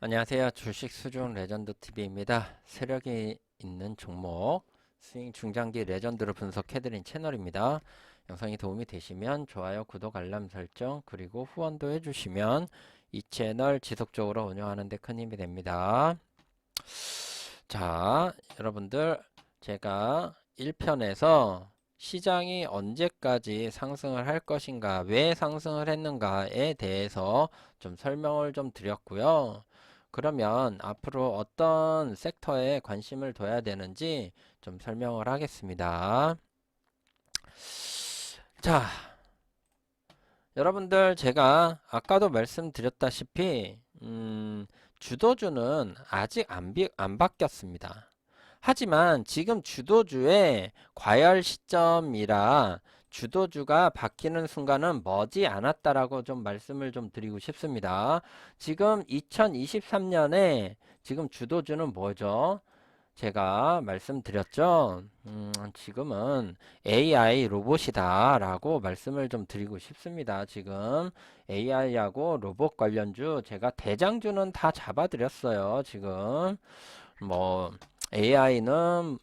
안녕하세요. 주식 수중 레전드 TV입니다. 세력이 있는 종목 스윙 중장기 레전드를 분석해드린 채널입니다. 영상이 도움이 되시면 좋아요, 구독, 알람 설정 그리고 후원도 해주시면 이 채널 지속적으로 운영하는 데 큰 힘이 됩니다. 자, 여러분들 제가 1편에서 시장이 언제까지 상승을 할 것인가, 왜 상승을 했는가에 대해서 좀 설명을 좀 드렸고요. 그러면 앞으로 어떤 섹터에 관심을 둬야 되는지 좀 설명을 하겠습니다. 자, 여러분들 제가 아까도 말씀드렸다시피 음, 주도주는 아직 안, 비, 안 바뀌었습니다. 하지만 지금 주도주의 과열 시점이라 주도주가 바뀌는 순간은 머지 않았다라고 좀 말씀을 좀 드리고 싶습니다. 지금 2023년에 지금 주도주는 뭐죠? 제가 말씀드렸죠. 음, 지금은 AI 로봇이다 라고 말씀을 좀 드리고 싶습니다. 지금 AI하고 로봇 관련주 제가 대장주는 다 잡아드렸어요. 지금 뭐 AI는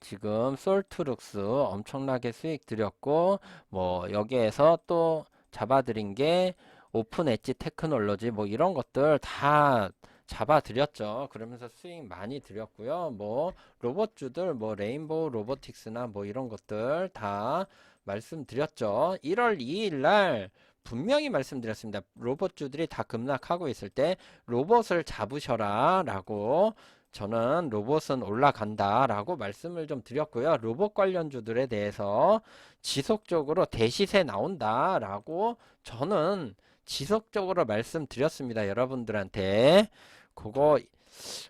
지금 솔트룩스 엄청나게 수익 드렸고 뭐 여기에서 또 잡아드린 게 오픈 엣지 테크놀로지 뭐 이런 것들 다 잡아드렸죠. 그러면서 수익 많이 드렸고요. 뭐 로봇주들 뭐 레인보우 로보틱스나 뭐 이런 것들 다 말씀드렸죠. 1월 2일 날 분명히 말씀드렸습니다. 로봇주들이 다 급락하고 있을 때 로봇을 잡으셔라 라고 저는 로봇은 올라간다 라고 말씀을 좀 드렸고요. 로봇 관련주들에 대해서 지속적으로 대시세 나온다 라고 저는 지속적으로 말씀드렸습니다. 여러분들한테 그거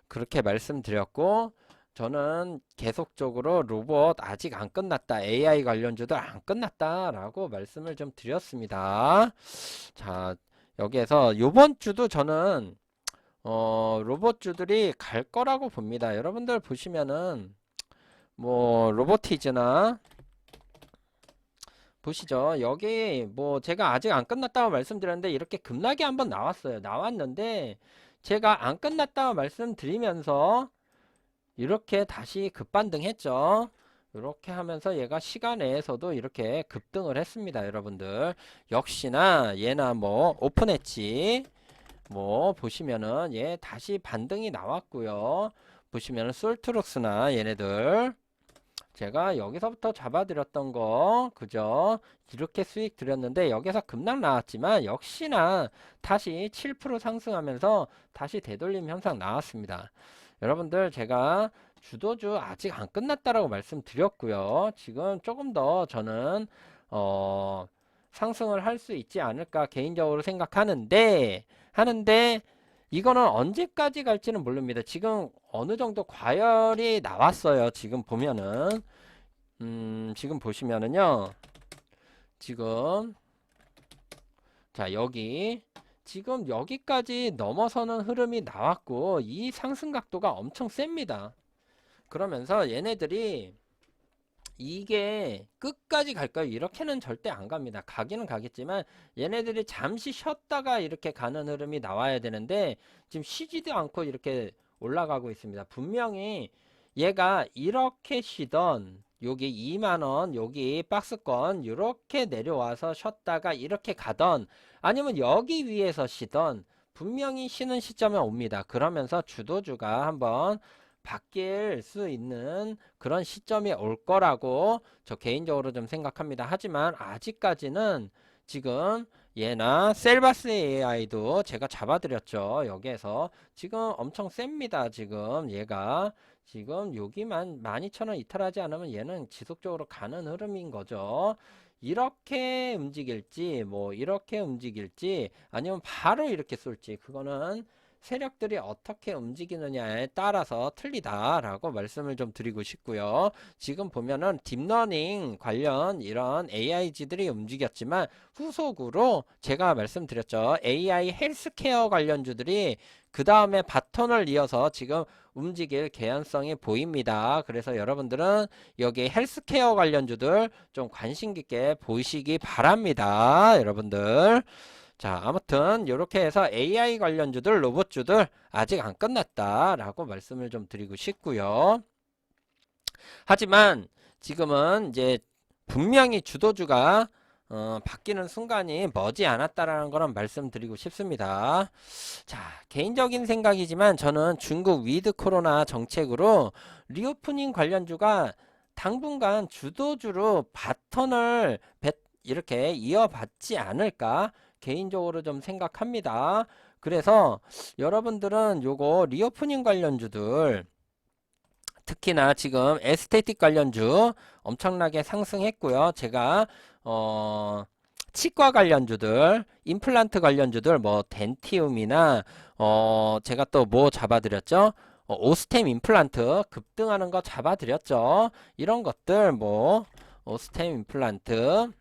그렇게 말씀드렸고 저는 계속적으로 로봇 아직 안 끝났다. AI 관련주도 안 끝났다 라고 말씀을 좀 드렸습니다. 자 여기에서 요번 주도 저는 어, 로봇주들이 갈 거라고 봅니다. 여러분들 보시면은 뭐 로보티즈나 보시죠. 여기 뭐 제가 아직 안 끝났다고 말씀드렸는데 이렇게 급락이 한번 나왔어요. 나왔는데 제가 안 끝났다고 말씀드리면서 이렇게 다시 급반등했죠. 이렇게 하면서 얘가 시간 내에서도 이렇게 급등을 했습니다. 여러분들 역시나 얘나 뭐 오픈했지. 뭐 보시면은 얘 다시 반등이 나왔고요. 보시면은 솔트룩스나 얘네들 제가 여기서부터 잡아드렸던 거 그죠? 이렇게 수익 드렸는데 여기서 급락 나왔지만 역시나 다시 7% 상승하면서 다시 되돌림 현상 나왔습니다. 여러분들 제가 주도주 아직 안 끝났다라고 말씀드렸고요. 지금 조금 더 저는 어 상승을 할 수 있지 않을까 개인적으로 생각하는데 하는데 이거는 언제까지 갈지는 모릅니다. 지금 어느 정도 과열이 나왔어요. 지금 보면은 음, 지금 보시면은요. 지금 자, 여기 지금 여기까지 넘어서는 흐름이 나왔고 이 상승 각도가 엄청 셉니다. 그러면서 얘네들이 이게 끝까지 갈까요? 이렇게는 절대 안 갑니다. 가기는 가겠지만 얘네들이 잠시 쉬었다가 이렇게 가는 흐름이 나와야 되는데 지금 쉬지도 않고 이렇게 올라가고 있습니다. 분명히 얘가 이렇게 쉬던 여기 2만원 여기 박스권 이렇게 내려와서 쉬었다가 이렇게 가던 아니면 여기 위에서 쉬던 분명히 쉬는 시점에 옵니다. 그러면서 주도주가 한번 바뀔 수 있는 그런 시점이 올 거라고 저 개인적으로 좀 생각합니다. 하지만 아직까지는 지금 얘나 셀바스 AI도 제가 잡아드렸죠. 여기에서 지금 엄청 셉니다. 지금 얘가 지금 여기만 12,000원 이탈하지 않으면 얘는 지속적으로 가는 흐름인 거죠. 이렇게 움직일지 뭐 이렇게 움직일지 아니면 바로 이렇게 쏠지 그거는 세력들이 어떻게 움직이느냐에 따라서 틀리다라고 말씀을 좀 드리고 싶고요. 지금 보면은 딥러닝 관련 이런 AI지들이 움직였지만 후속으로 제가 말씀드렸죠. AI 헬스케어 관련주들이 그 다음에 바톤을 이어서 지금 움직일 개연성이 보입니다. 그래서 여러분들은 여기 헬스케어 관련주들 좀 관심 깊게 보시기 바랍니다. 여러분들. 자, 아무튼 이렇게 해서 AI 관련주들, 로봇주들 아직 안 끝났다라고 말씀을 좀 드리고 싶고요. 하지만 지금은 이제 분명히 주도주가 어, 바뀌는 순간이 머지 않았다라는 거는 말씀드리고 싶습니다. 자, 개인적인 생각이지만 저는 중국 위드 코로나 정책으로 리오프닝 관련주가 당분간 주도주로 바턴을 배- 이렇게 이어받지 않을까 개인적으로 좀 생각합니다. 그래서 여러분들은 요거 리오프닝 관련주들 특히나 지금 에스테틱 관련주 엄청나게 상승했고요. 제가 어 치과 관련주들, 임플란트 관련주들 뭐 덴티움이나 어 제가 또 뭐 잡아드렸죠? 어, 오스템 임플란트 급등하는 거 잡아드렸죠. 이런 것들 뭐 오스템 임플란트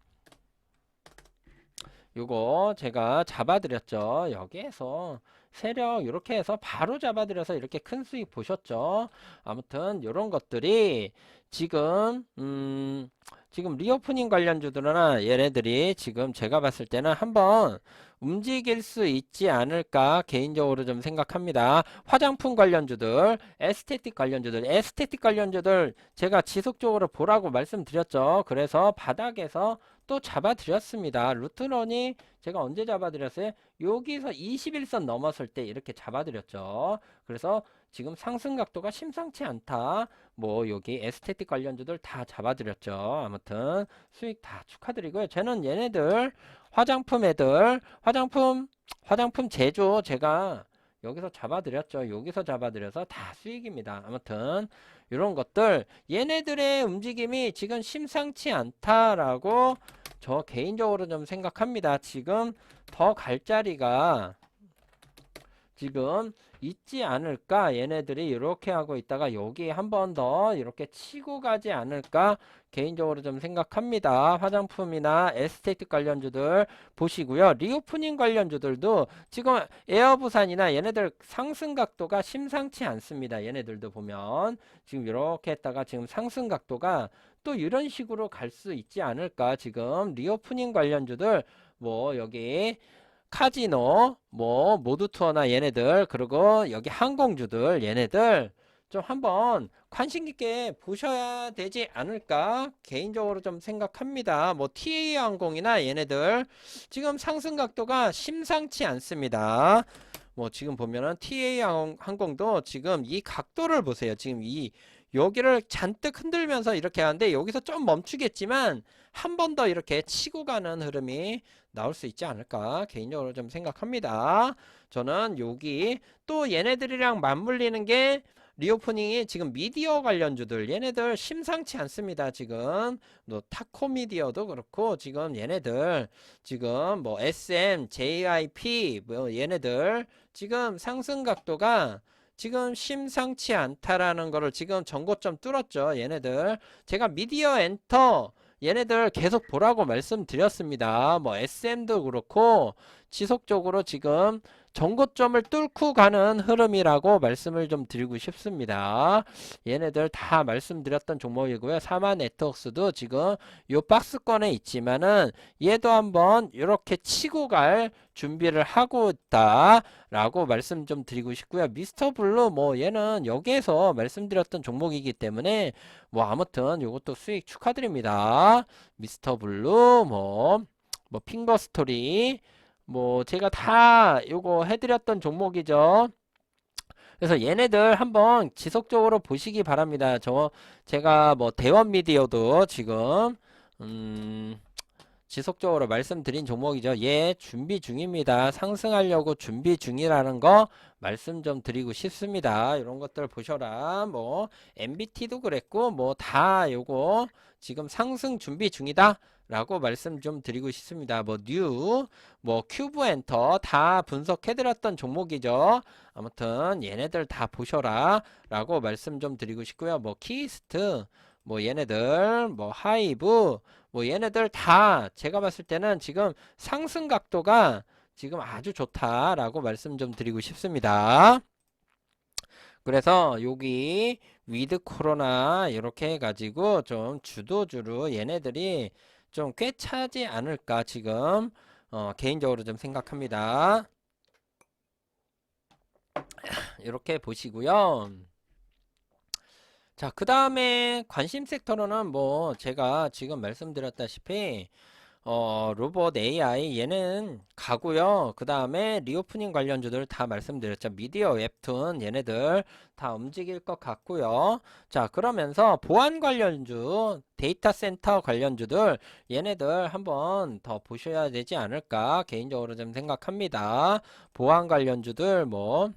요거 제가 잡아드렸죠. 여기에서 세력 이렇게 해서 바로 잡아드려서 이렇게 큰 수익 보셨죠. 아무튼 이런 것들이 지금 음 지금 리오프닝 관련주들이나 얘네들이 지금 제가 봤을 때는 한번 움직일 수 있지 않을까 개인적으로 좀 생각합니다. 화장품 관련주들, 에스테틱 관련주들, 에스테틱 관련주들 제가 지속적으로 보라고 말씀드렸죠. 그래서 바닥에서 또 잡아드렸습니다. 루트런이 제가 언제 잡아드렸어요? 여기서 21선 넘었을 때 이렇게 잡아드렸죠. 그래서 지금 상승 각도가 심상치 않다. 뭐 여기 에스테틱 관련주들 다 잡아드렸죠. 아무튼 수익 다 축하드리고요. 저는 얘네들 화장품 애들 화장품 화장품 제조 제가 여기서 잡아드렸죠. 여기서 잡아드려서 다 수익입니다. 아무튼 이런 것들 얘네들의 움직임이 지금 심상치 않다라고 저 개인적으로 좀 생각합니다. 지금 더 갈 자리가 지금 있지 않을까? 얘네들이 이렇게 하고 있다가 여기 한 번 더 이렇게 치고 가지 않을까? 개인적으로 좀 생각합니다. 화장품이나 에스테틱 관련주들 보시고요. 리오프닝 관련주들도 지금 에어부산이나 얘네들 상승 각도가 심상치 않습니다. 얘네들도 보면. 지금 이렇게 했다가 지금 상승 각도가 또 이런 식으로 갈 수 있지 않을까? 지금 리오프닝 관련주들 뭐 여기 카지노, 뭐 모두 투어나 얘네들 그리고 여기 항공주들 얘네들 좀 한번 관심 깊게 보셔야 되지 않을까 개인적으로 좀 생각합니다. 뭐 TA 항공이나 얘네들 지금 상승 각도가 심상치 않습니다. 뭐 지금 보면은 TA 항- 항공도 지금 이 각도를 보세요. 지금 이 여기를 잔뜩 흔들면서 이렇게 하는데 여기서 좀 멈추겠지만 한 번 더 이렇게 치고 가는 흐름이 나올 수 있지 않을까 개인적으로 좀 생각합니다. 저는 여기 또 얘네들이랑 맞물리는 게 리오프닝이 지금 미디어 관련주들 얘네들 심상치 않습니다. 지금 또 타코 미디어도 그렇고 지금 얘네들 지금 뭐 SM, JIP 뭐 얘네들 지금 상승 각도가 지금 심상치 않다라는 거를 지금 전고점 뚫었죠. 얘네들 제가 미디어 엔터 얘네들 계속 보라고 말씀드렸습니다. 뭐 SM도 그렇고 지속적으로 지금 전고점을 뚫고 가는 흐름이라고 말씀을 좀 드리고 싶습니다. 얘네들 다 말씀드렸던 종목이고요. 사마 네트워크스도 지금 요 박스권에 있지만은 얘도 한번 이렇게 치고 갈 준비를 하고 있다 라고 말씀 좀 드리고 싶고요. 미스터 블루 뭐 얘는 여기에서 말씀드렸던 종목이기 때문에 뭐 아무튼 요것도 수익 축하드립니다. 미스터 블루 뭐뭐 핑거 스토리 뭐 제가 다 요거 해드렸던 종목이죠. 그래서 얘네들 한번 지속적으로 보시기 바랍니다. 저 제가 뭐 대원 미디어도 지금 음 지속적으로 말씀드린 종목이죠. 예, 준비 중입니다. 상승하려고 준비 중이라는 거 말씀 좀 드리고 싶습니다. 이런 것들 보셔라. 뭐 MBT도 그랬고 뭐 다 요거 지금 상승 준비 중이다. 라고 말씀 좀 드리고 싶습니다. 뭐 뉴, 뭐 큐브 엔터 다 분석해드렸던 종목이죠. 아무튼 얘네들 다 보셔라 라고 말씀 좀 드리고 싶고요. 뭐 키스트, 뭐 얘네들, 뭐 하이브, 뭐 얘네들 다 제가 봤을 때는 지금 상승 각도가 지금 아주 좋다라고 말씀 좀 드리고 싶습니다. 그래서 여기 위드 코로나 이렇게 해가지고 좀 주도주로 얘네들이 좀 꽤 차지 않을까 지금 어, 개인적으로 좀 생각합니다. 이렇게 보시고요. 자, 그 다음에 관심 섹터로는 뭐 제가 지금 말씀드렸다시피 어, 로봇 AI 얘는 가고요. 그 다음에 리오프닝 관련주들 다 말씀드렸죠. 미디어 웹툰 얘네들 다 움직일 것 같고요. 자, 그러면서 보안 관련주, 데이터 센터 관련주들 얘네들 한번 더 보셔야 되지 않을까 개인적으로 좀 생각합니다. 보안 관련주들 뭐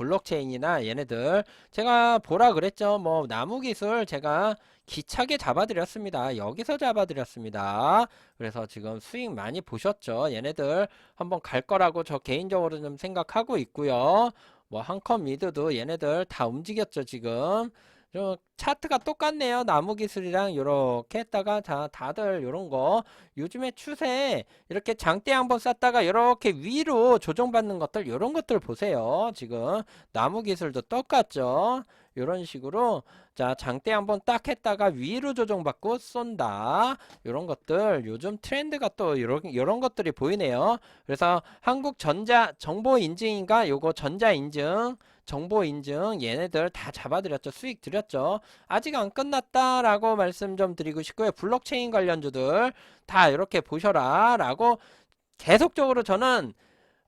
블록체인이나 얘네들 제가 보라 그랬죠. 뭐 나무 기술 제가 기차게 잡아드렸습니다. 여기서 잡아드렸습니다. 그래서 지금 수익 많이 보셨죠. 얘네들 한번 갈 거라고 저 개인적으로 좀 생각하고 있고요. 뭐 한컴 미드도 얘네들 다 움직였죠. 지금 좀 차트가 똑같네요. 나무 기술이랑 이렇게 했다가 자 다들 이런 거 요즘에 추세 이렇게 장대 한번 쌌다가 이렇게 위로 조정받는 것들 이런 것들 보세요. 지금 나무 기술도 똑같죠. 이런 식으로 자 장대 한번 딱 했다가 위로 조정받고 쏜다 이런 것들 요즘 트렌드가 또 이런 이런 것들이 보이네요 그래서 한국전자 정보 인증인가 요거 전자 인증 정보 인증 얘네들 다 잡아드렸죠 수익 드렸죠 아직 안 끝났다라고 말씀 좀 드리고 싶고요 블록체인 관련주들 다 이렇게 보셔라 라고 계속적으로 저는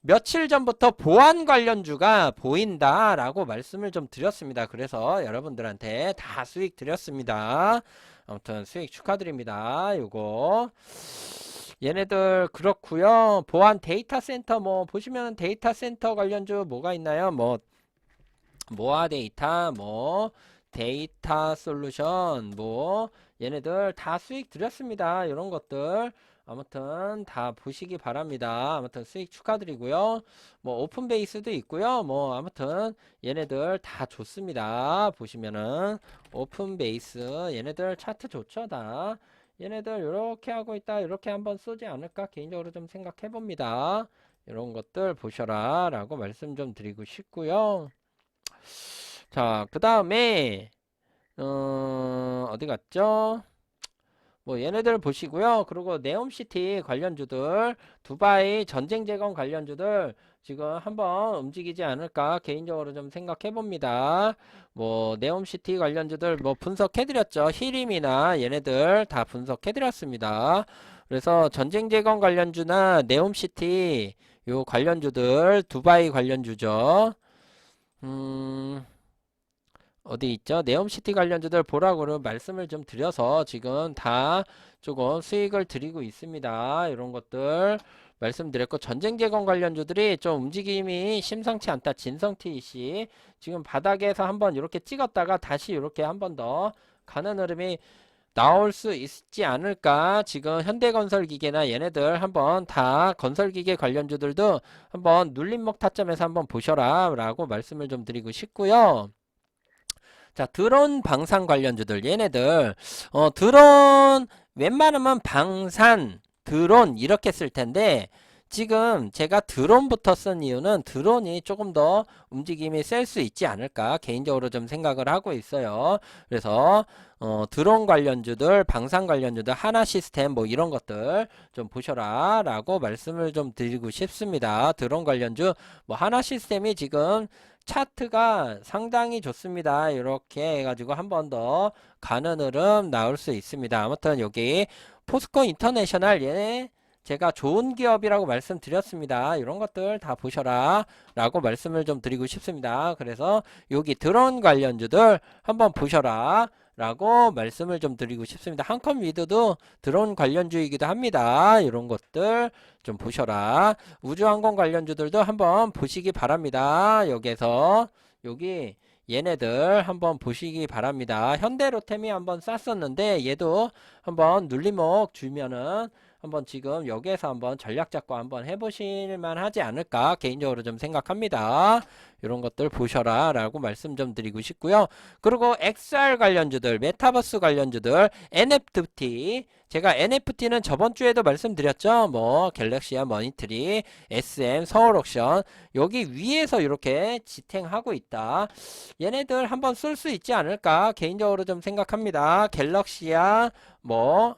며칠 전부터 보안 관련주가 보인다라고 말씀을 좀 드렸습니다. 그래서 여러분들한테 다 수익 드렸습니다. 아무튼 수익 축하드립니다. 요거 얘네들 그렇고요. 보안 데이터 센터 뭐 보시면 데이터 센터 관련주 뭐가 있나요? 뭐 모아 데이터 뭐 데이터 솔루션 뭐 얘네들 다 수익 드렸습니다. 이런 것들 아무튼 다 보시기 바랍니다. 아무튼 수익 축하드리고요. 뭐 오픈 베이스도 있고요. 뭐 아무튼 얘네들 다 좋습니다. 보시면은 오픈 베이스 얘네들 차트 좋죠 다. 얘네들 이렇게 하고 있다 이렇게 한번 쏘지 않을까 개인적으로 좀 생각해 봅니다. 이런 것들 보셔라 라고 말씀 좀 드리고 싶고요. 자, 그 다음에 어, 어디 갔죠? 뭐 얘네들 보시고요. 그리고 네옴시티 관련주들, 두바이 전쟁 재건 관련주들 지금 한번 움직이지 않을까 개인적으로 좀 생각해 봅니다. 뭐 네옴시티 관련주들 뭐 분석해 드렸죠. 히림이나 얘네들 다 분석해 드렸습니다. 그래서 전쟁 재건 관련주나 네옴시티 요 관련주들 두바이 관련주죠. 음, 어디 있죠? 네옴시티 관련주들 보라고 말씀을 좀 드려서 지금 다 조금 수익을 드리고 있습니다. 이런 것들 말씀드렸고 전쟁 재건 관련주들이 좀 움직임이 심상치 않다. 진성TC 지금 바닥에서 한번 이렇게 찍었다가 다시 이렇게 한번 더 가는 흐름이 나올 수 있지 않을까? 지금 현대건설기계나 얘네들 한번 다 건설기계 관련주들도 한번 눌림목 타점에서 한번 보셔라 라고 말씀을 좀 드리고 싶고요. 자 드론 방산 관련주들 얘네들. 어 드론 웬만하면 방산 드론 이렇게 쓸 텐데 지금 제가 드론부터 쓴 이유는 드론이 조금 더 움직임이 셀 수 있지 않을까 개인적으로 좀 생각을 하고 있어요. 그래서 어, 드론 관련주들, 방산 관련주들, 하나 시스템 뭐 이런 것들 좀 보셔라 라고 말씀을 좀 드리고 싶습니다. 드론 관련주 뭐 하나 시스템이 지금 차트가 상당히 좋습니다. 이렇게 해가지고 한 번 더 가는 흐름 나올 수 있습니다. 아무튼 여기 포스코 인터내셔널 얘 제가 좋은 기업이라고 말씀드렸습니다. 이런 것들 다 보셔라 라고 말씀을 좀 드리고 싶습니다. 그래서 여기 드론 관련주들 한번 보셔라 라고 말씀을 좀 드리고 싶습니다. 한컴 위드도 드론 관련주이기도 합니다. 이런 것들 좀 보셔라. 우주항공 관련주들도 한번 보시기 바랍니다. 여기에서 여기 얘네들 한번 보시기 바랍니다. 현대로템이 한번 쌌었는데 얘도 한번 눌림목 주면은 한번 지금 여기에서 한번 전략 잡고 한번 해보실 만 하지 않을까 개인적으로 좀 생각합니다. 이런 것들 보셔라 라고 말씀 좀 드리고 싶고요. 그리고 XR 관련주들, 메타버스 관련주들, NFT 제가 NFT는 저번 주에도 말씀드렸죠. 뭐 갤럭시아 머니트리, SM, 서울옥션 여기 위에서 이렇게 지탱하고 있다. 얘네들 한번 쓸 수 있지 않을까 개인적으로 좀 생각합니다. 갤럭시아 뭐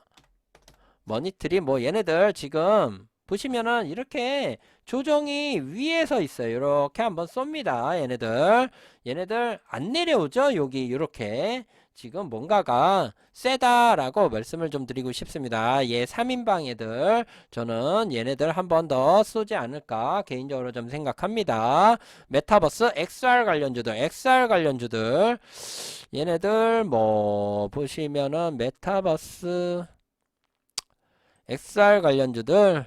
머니트리 뭐 얘네들 지금 보시면은 이렇게 조정이 위에서 있어요. 이렇게 한번 쏩니다. 얘네들. 얘네들 안 내려오죠? 여기 이렇게. 지금 뭔가가 세다라고 말씀을 좀 드리고 싶습니다. 얘 3인방 애들 저는 얘네들 한 번 더 쏘지 않을까 개인적으로 좀 생각합니다. 메타버스 XR 관련주들 XR 관련주들 얘네들 뭐 보시면은 메타버스 XR 관련주들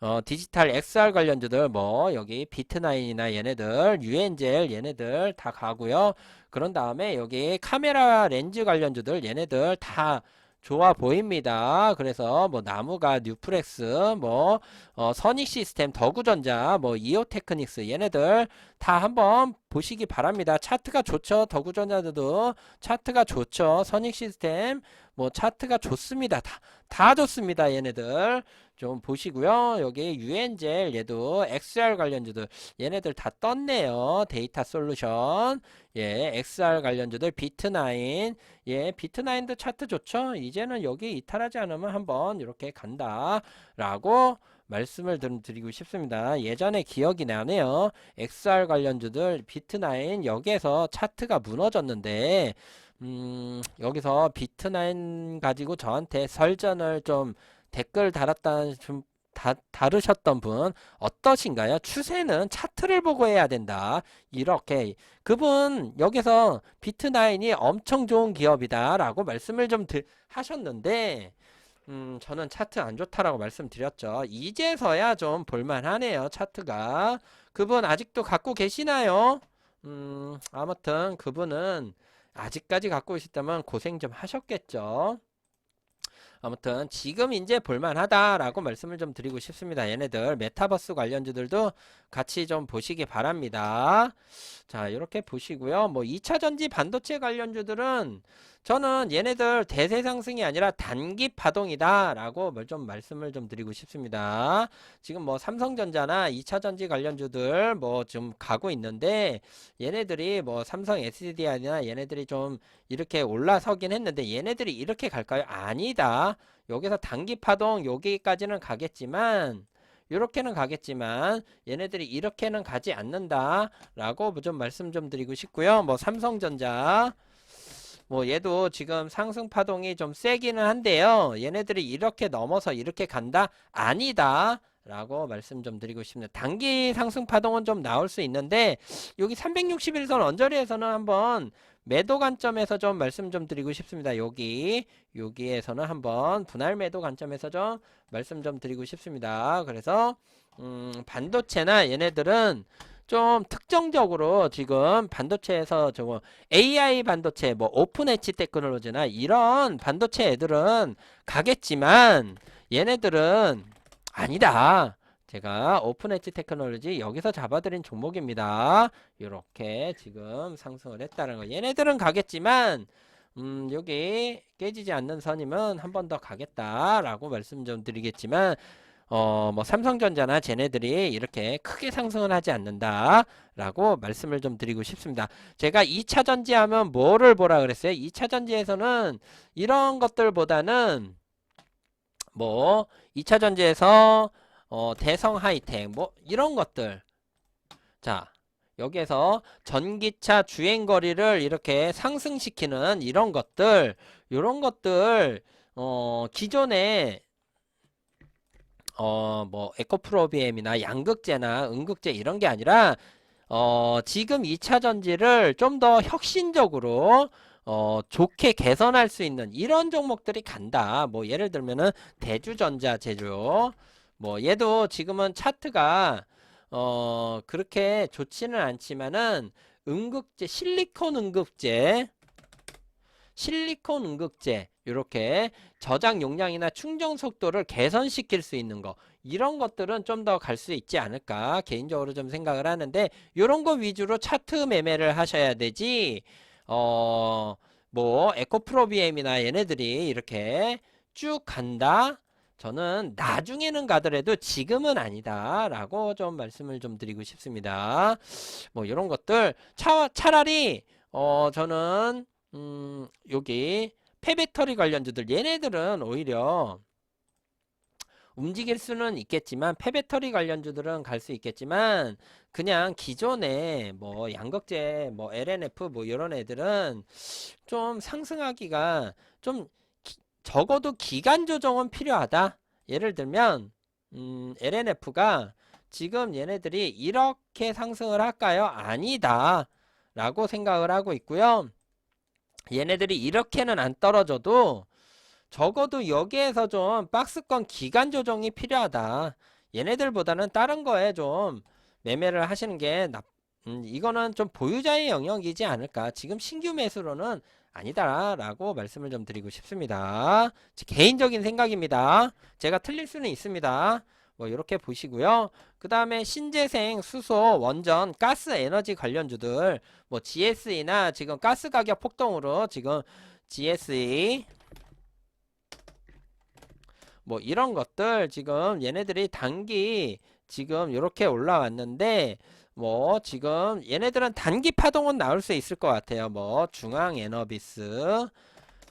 어, 디지털 XR 관련주들 뭐 여기 비트나인이나 얘네들 유엔젤 얘네들 다 가고요. 그런 다음에 여기 카메라 렌즈 관련주들 얘네들 다 좋아 보입니다. 그래서 뭐 나무가 뉴프렉스, 뭐 어, 선익 시스템, 더구전자, 뭐 이오테크닉스 얘네들 다 한번 보시기 바랍니다. 차트가 좋죠. 더구전자들도 차트가 좋죠. 선익 시스템 뭐 차트가 좋습니다. 다, 다 좋습니다. 얘네들 좀 보시고요. 여기 유엔젤 얘도 XR 관련주들 얘네들 다 떴네요. 데이터 솔루션 예, XR 관련주들 비트나인 예, 비트나인도 차트 좋죠. 이제는 여기 이탈하지 않으면 한번 이렇게 간다 라고 말씀을 드- 드리고 싶습니다. 예전에 기억이 나네요. XR 관련주들 비트나인 여기에서 차트가 무너졌는데 음, 여기서 비트나인 가지고 저한테 설전을 좀 댓글 달았다 좀 다, 다루셨던 분 어떠신가요? 추세는 차트를 보고 해야 된다. 이렇게 그분 여기서 비트나인이 엄청 좋은 기업이다 라고 말씀을 좀 드, 하셨는데 음, 저는 차트 안 좋다라고 말씀드렸죠. 이제서야 좀 볼만하네요. 차트가 그분 아직도 갖고 계시나요? 음, 아무튼 그분은 아직까지 갖고 계시다면 고생 좀 하셨겠죠. 아무튼 지금 이제 볼만하다라고 말씀을 좀 드리고 싶습니다. 얘네들 메타버스 관련주들도 같이 좀 보시기 바랍니다. 자, 이렇게 보시고요. 뭐 2차 전지 반도체 관련주들은 저는 얘네들 대세 상승이 아니라 단기 파동이다 라고 뭘좀 말씀을 좀 드리고 싶습니다. 지금 뭐 삼성전자나 2차 전지 관련주들 뭐 좀 가고 있는데 얘네들이 뭐 삼성 SDI나 얘네들이 좀 이렇게 올라서긴 했는데 얘네들이 이렇게 갈까요? 아니다. 여기서 단기 파동 여기까지는 가겠지만 이렇게는 가겠지만 얘네들이 이렇게는 가지 않는다 라고 좀 말씀 좀 드리고 싶고요. 뭐 삼성전자 뭐 얘도 지금 상승 파동이 좀 세기는 한데요. 얘네들이 이렇게 넘어서 이렇게 간다? 아니다. 라고 말씀 좀 드리고 싶습니다. 단기 상승 파동은 좀 나올 수 있는데 여기 361선 언저리에서는 한번 매도 관점에서 좀 말씀 좀 드리고 싶습니다. 여기 여기에서는 한번 분할 매도 관점에서 좀 말씀 좀 드리고 싶습니다. 그래서 음, 반도체나 얘네들은 좀 특정적으로 지금 반도체에서 저거 AI 반도체 뭐 오픈 엣지 테크놀로지나 이런 반도체 애들은 가겠지만 얘네들은 아니다. 제가 오픈 엣지 테크놀로지 여기서 잡아드린 종목입니다. 이렇게 지금 상승을 했다는 거. 얘네들은 가겠지만 음, 여기 깨지지 않는 선이면 한번 더 가겠다라고 말씀 좀 드리겠지만 어, 뭐 삼성전자나 쟤네들이 이렇게 크게 상승을 하지 않는다라고 말씀을 좀 드리고 싶습니다. 제가 2차 전지 하면 뭐를 보라 그랬어요? 2차 전지에서는 이런 것들보다는 뭐 2차 전지에서 어, 대성 하이텍 뭐 이런 것들 자 여기에서 전기차 주행 거리를 이렇게 상승시키는 이런 것들 이런 것들 어, 기존에 어, 뭐, 에코프로비엠이나 양극재나 음극재 이런 게 아니라, 어, 지금 2차 전지를 좀 더 혁신적으로, 어, 좋게 개선할 수 있는 이런 종목들이 간다. 뭐, 예를 들면은, 대주전자 제조. 뭐, 얘도 지금은 차트가, 어, 그렇게 좋지는 않지만은, 음극재, 실리콘 음극재, 실리콘 음극재, 이렇게 저장 용량이나 충전 속도를 개선시킬 수 있는 거 이런 것들은 좀 더 갈 수 있지 않을까 개인적으로 좀 생각을 하는데 이런 거 위주로 차트 매매를 하셔야 되지. 어 뭐 에코프로비엠이나 얘네들이 이렇게 쭉 간다? 저는 나중에는 가더라도 지금은 아니다 라고 좀 말씀을 좀 드리고 싶습니다. 뭐 이런 것들. 차, 차라리 어 저는 음 여기 폐배터리 관련주들 얘네들은 오히려 움직일 수는 있겠지만 폐배터리 관련주들은 갈 수 있겠지만 그냥 기존에 뭐 양극재 뭐 LNF 뭐 이런 애들은 좀 상승하기가 좀 기- 적어도 기간 조정은 필요하다. 예를 들면 음, LNF가 지금 얘네들이 이렇게 상승을 할까요? 아니다. 라고 생각을 하고 있고요. 얘네들이 이렇게는 안 떨어져도 적어도 여기에서 좀 박스권 기간 조정이 필요하다. 얘네들보다는 다른 거에 좀 매매를 하시는 게 나, 음, 이거는 좀 보유자의 영역이지 않을까. 지금 신규 매수로는 아니다라고 말씀을 좀 드리고 싶습니다. 제 개인적인 생각입니다. 제가 틀릴 수는 있습니다. 뭐 이렇게 보시고요. 그 다음에 신재생, 수소, 원전, 가스 에너지 관련주들 뭐 GSE나 지금 가스 가격 폭등으로 지금 GSE 뭐 이런 것들 지금 얘네들이 단기 지금 이렇게 올라왔는데 뭐 지금 얘네들은 단기 파동은 나올 수 있을 것 같아요. 뭐 중앙 에너비스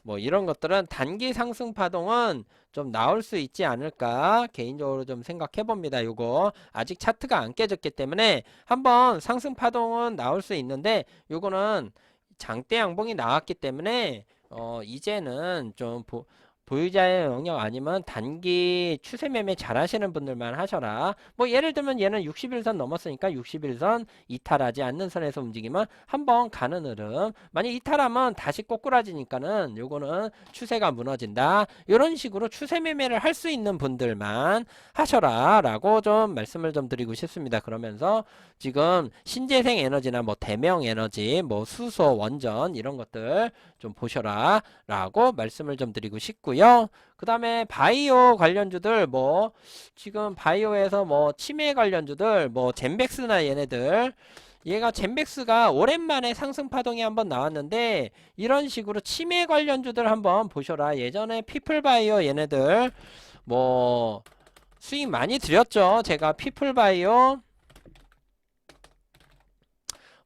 뭐 이런 것들은 단기 상승 파동은 좀 나올 수 있지 않을까 개인적으로 좀 생각해 봅니다. 요거 아직 차트가 안 깨졌기 때문에 한번 상승 파동은 나올 수 있는데 요거는 장대 양봉이 나왔기 때문에 어 이제는 좀 보, 보유자의 영역 아니면 단기 추세 매매 잘 하시는 분들만 하셔라. 뭐 예를 들면 얘는 61선 넘었으니까 61선 이탈하지 않는 선에서 움직이면 한번 가는 흐름. 만약 이탈하면 다시 꼬꾸라지니까는 요거는 추세가 무너진다. 이런 식으로 추세 매매를 할 수 있는 분들만 하셔라 라고 좀 말씀을 좀 드리고 싶습니다. 그러면서 지금 신재생 에너지나 뭐 대명 에너지, 뭐 수소, 원전 이런 것들 좀 보셔라 라고 말씀을 좀 드리고 싶고요. 그 다음에 바이오 관련주들 뭐 지금 바이오에서 뭐 치매 관련주들 뭐 젠백스나 얘네들 얘가 젠백스가 오랜만에 상승 파동이 한번 나왔는데 이런 식으로 치매 관련주들 한번 보셔라. 예전에 피플바이오 얘네들 뭐 수익 많이 드렸죠. 제가 피플바이오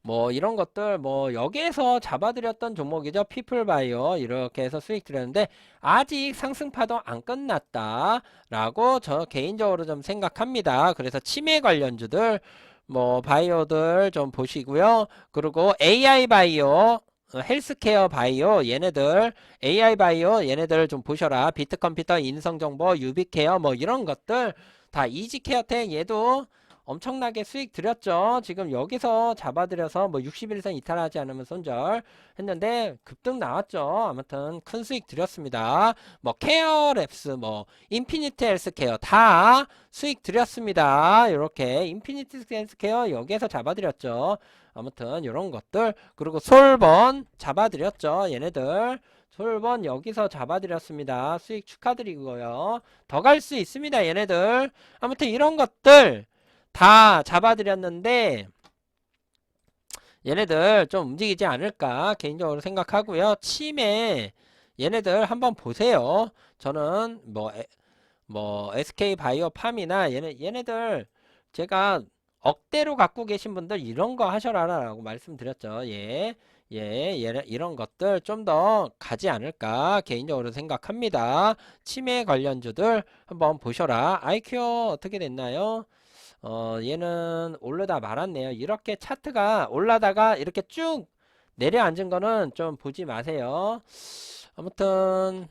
뭐 이런 것들 뭐 여기에서 잡아드렸던 종목이죠. 피플바이오 이렇게 해서 수익 드렸는데 아직 상승 파동 안 끝났다 라고 저 개인적으로 좀 생각합니다. 그래서 치매 관련주들 뭐 바이오들 좀 보시고요. 그리고 AI 바이오 어, 헬스케어 바이오 얘네들 AI 바이오 얘네들 좀 보셔라. 비트컴퓨터 인성정보 유비케어 뭐 이런 것들 다 이지케어텍 얘도 엄청나게 수익 드렸죠. 지금 여기서 잡아드려서 뭐 61선 이탈하지 않으면 손절 했는데 급등 나왔죠. 아무튼 큰 수익 드렸습니다. 뭐 케어 랩스 뭐 인피니트 헬스 케어 다 수익 드렸습니다. 이렇게 인피니트 헬스 케어 여기에서 잡아드렸죠. 아무튼 이런 것들 그리고 솔번 잡아드렸죠. 얘네들 솔번 여기서 잡아드렸습니다. 수익 축하드리고요. 더 갈 수 있습니다. 얘네들 아무튼 이런 것들 다 잡아드렸는데 얘네들 좀 움직이지 않을까 개인적으로 생각하고요. 치매 얘네들 한번 보세요. 저는 뭐, 에- 뭐 SK 바이오 팜이나 얘네 얘네들 제가 억대로 갖고 계신 분들 이런 거 하셔라라고 말씀드렸죠. 예. 예, 예, 이런 것들 좀 더 가지 않을까 개인적으로 생각합니다. 치매 관련주들 한번 보셔라. IQ 어떻게 됐나요? 어, 얘는 오르다 말았네요. 이렇게 차트가 올라다가 이렇게 쭉 내려앉은 거는 좀 보지 마세요. 아무튼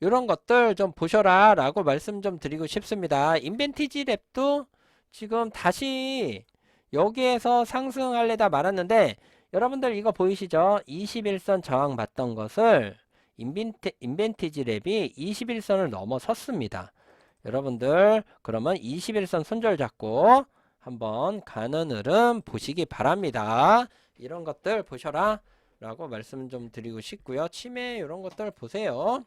이런 것들 좀 보셔라 라고 말씀 좀 드리고 싶습니다. 인벤티지 랩도 지금 다시 여기에서 상승할래다 말았는데 여러분들 이거 보이시죠? 21선 저항 받던 것을 인벤티, 인벤티지 랩이 21선을 넘어섰습니다. 여러분들 그러면 21선 손절 잡고 한번 가는 흐름 보시기 바랍니다. 이런 것들 보셔라 라고 말씀 좀 드리고 싶고요. 치매 이런 것들 보세요.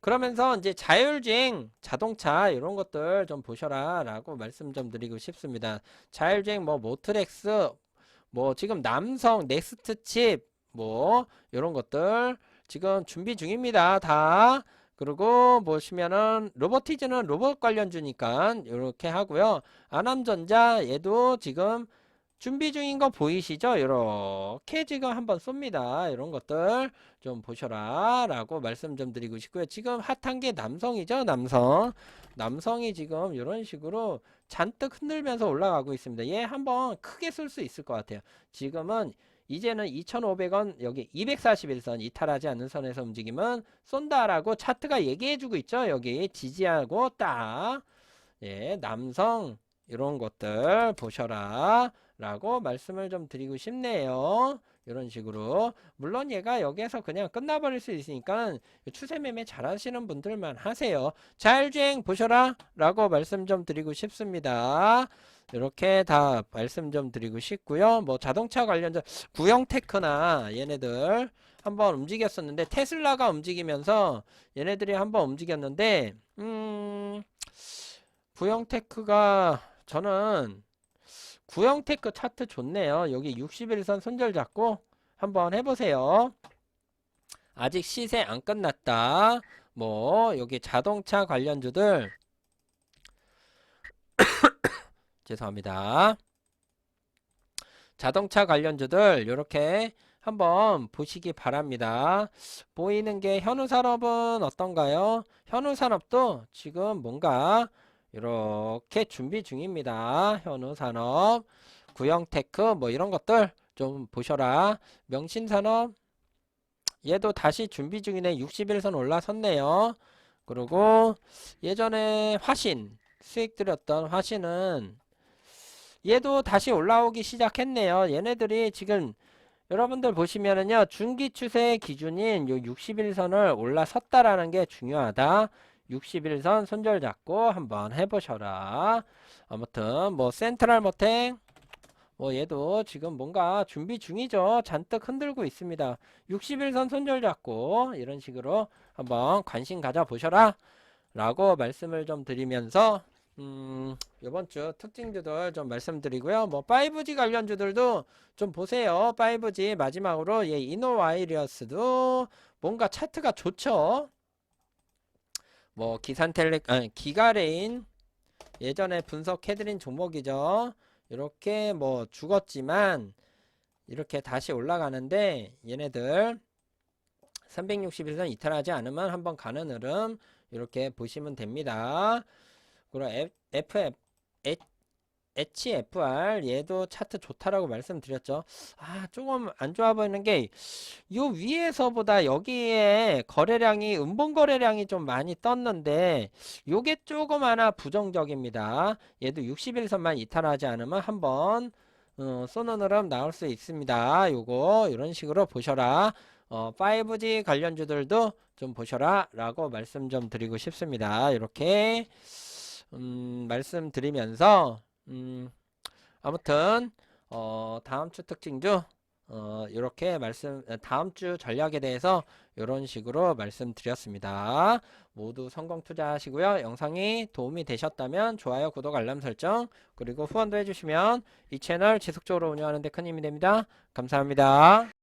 그러면서 이제 자율주행 자동차 이런 것들 좀 보셔라 라고 말씀 좀 드리고 싶습니다. 자율주행 뭐 모트렉스 뭐 지금 남성 넥스트 칩뭐 이런 것들 지금 준비 중입니다. 다 그리고 보시면은 로보티즈는 로봇 관련주니까 이렇게 하고요. 아남전자 얘도 지금 준비 중인 거 보이시죠? 이렇게 지금 한번 쏩니다. 이런 것들 좀 보셔라 라고 말씀 좀 드리고 싶고요. 지금 핫한 게 남성이죠. 남성. 남성이 지금 이런 식으로 잔뜩 흔들면서 올라가고 있습니다. 얘 한번 크게 쓸수 있을 것 같아요. 지금은 이제는 2,500원 여기 241선 이탈하지 않는 선에서 움직임은 쏜다라고 차트가 얘기해주고 있죠. 여기 지지하고 딱 예, 남성 이런 것들 보셔라 라고 말씀을 좀 드리고 싶네요. 이런 식으로 물론 얘가 여기에서 그냥 끝나버릴 수 있으니까 추세 매매 잘 하시는 분들만 하세요. 자율주행 보셔라 라고 말씀 좀 드리고 싶습니다. 이렇게 다 말씀 좀 드리고 싶고요. 뭐 자동차 관련된 구형테크나 얘네들 한번 움직였었는데 테슬라가 움직이면서 얘네들이 한번 움직였는데 음 구형테크가 저는 구형테크 차트 좋네요. 여기 61선 손절 잡고 한번 해보세요. 아직 시세 안 끝났다. 뭐 여기 자동차 관련주들 죄송합니다. 자동차 관련주들 이렇게 한번 보시기 바랍니다. 보이는 게 현우산업은 어떤가요? 현우산업도 지금 뭔가 이렇게 준비 중입니다. 현우산업, 구형테크 뭐 이런 것들 좀 보셔라. 명신산업 얘도 다시 준비 중이네. 61선 올라섰네요. 그리고 예전에 화신 수익 들였던 화신은 얘도 다시 올라오기 시작했네요. 얘네들이 지금 여러분들 보시면은요. 중기 추세 기준인 요 61선을 올라섰다라는 게 중요하다. 61선 손절 잡고 한번 해보셔라. 아무튼 뭐 센트럴 모탱 뭐 얘도 지금 뭔가 준비 중이죠. 잔뜩 흔들고 있습니다. 61선 손절 잡고 이런 식으로 한번 관심 가져 보셔라. 라고 말씀을 좀 드리면서 음, 이번 주 특징주들 좀 말씀드리고요. 뭐 5G 관련주들도 좀 보세요. 5G 마지막으로 예, 이노와이리어스도 뭔가 차트가 좋죠. 뭐 기산텔레 아니 기가레인 예전에 분석해드린 종목이죠. 이렇게 뭐 죽었지만 이렇게 다시 올라가는데 얘네들 361선 이탈하지 않으면 한번 가는 흐름 이렇게 보시면 됩니다. 그리고 FF HFR 얘도 차트 좋다라고 말씀드렸죠. 아 조금 안 좋아 보이는 게요 위에서보다 여기에 거래량이 음봉 거래량이 좀 많이 떴는데 요게 조금 하나 부정적입니다. 얘도 61선만 이탈하지 않으면 한번 어, 흐름 나올 수 있습니다. 요거 이런 식으로 보셔라. 어, 5G 관련주들도 좀 보셔라 라고 말씀 좀 드리고 싶습니다. 이렇게 음, 말씀드리면서 음, 아무튼 어, 다음 주 특징주 어, 이렇게 말씀 다음 주 전략에 대해서 이런 식으로 말씀드렸습니다. 모두 성공 투자하시고요. 영상이 도움이 되셨다면 좋아요, 구독, 알람 설정 그리고 후원도 해주시면 이 채널 지속적으로 운영하는 데 큰 힘이 됩니다. 감사합니다.